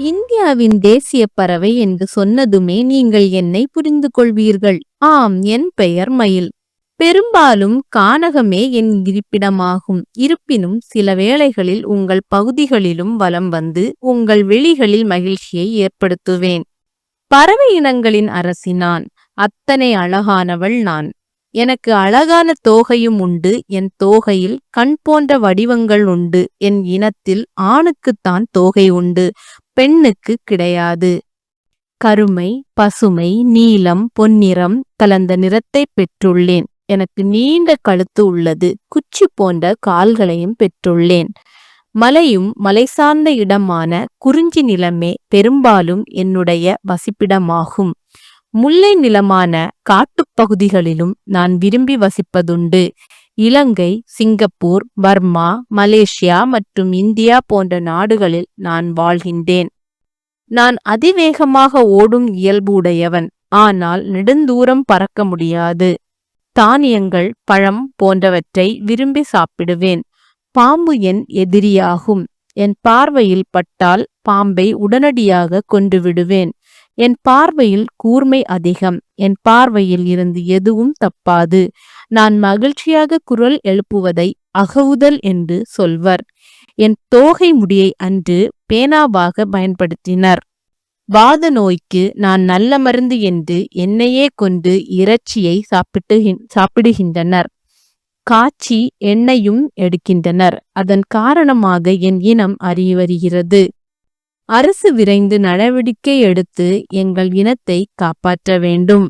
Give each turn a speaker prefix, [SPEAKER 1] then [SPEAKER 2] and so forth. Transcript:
[SPEAKER 1] இந்தியாவின் தேசிய பறவை என்று சொன்னதுமே நீங்கள் என்னை புரிந்து கொள்வீர்கள் ஆம் என் பெயர் மயில். பெரும்பாலும் கானகமே என் இருப்பிடமாகும். இருப்பினும் சில வேளைகளில் உங்கள் பகுதிகளிலும் வலம் வந்து உங்கள் வெளிகளில் மகிழ்ச்சியை ஏற்படுத்துவேன். பறவை இனங்களின் அரசி நான். அத்தனை அழகானவள் நான். எனக்கு அழகான தோகையும் உண்டு. என் தோகையில் கண் போன்ற வடிவங்கள் உண்டு. என் இனத்தில் ஆணுக்குத்தான் தோகை உண்டு. பெண்ணுக்கு கிடையாது. கருமை பசுமை நீலம் பொன்னிறம் கலந்த நிறத்தை பெற்றுள்ளேன். எனக்கு நீண்ட கழுத்து உள்ளது. குச்சி போன்ற கால்களையும் பெற்றுள்ளேன். மலையும் மலை சார்ந்த இடமான குறிஞ்சி நிலமே பெரும்பாலும் என்னுடைய வசிப்பிடமாகும். முல்லை நிலமான காட்டுப்பகுதிகளிலும் நான் விரும்பி வசிப்பதுண்டு. இலங்கை சிங்கப்பூர் பர்மா மலேசியா மற்றும் இந்தியா போன்ற நாடுகளில் நான் வாழ்கின்றேன். நான் அதிவேகமாக ஓடும் இயல்பு உடையவன். ஆனால் நெடுந்தூரம் பறக்க முடியாது. தானியங்கள் பழம் போன்றவற்றை விரும்பி சாப்பிடுவேன். பாம்பு என் எதிரியாகும். என் பார்வையில் பட்டால் பாம்பை உடனடியாக கொன்று விடுவேன். என் பார்வையில் கூர்மை அதிகம் என் பார்வையில் இருந்து எதுவும் தப்பாது. நான் மகிழ்ச்சியாக குரல் எழுப்புவதை அகவுதல் என்று சொல்வர். என் தோகை முடியை அன்று பேனாவாக பயன்படுத்தினர். வாத நோய்க்கு நான் நல்ல மருந்து என்று என்னையே கொண்டு இறைச்சியை சாப்பிட்டு சாப்பிடுகின்றனர். காய்ச்சி எண்ணெயும் எடுக்கின்றனர். அதன் காரணமாக என் இனம் அறி வருகிறது. அரசு விரைந்து நடவடிக்கை எடுத்து எங்கள் இனத்தை காப்பாற்ற வேண்டும்.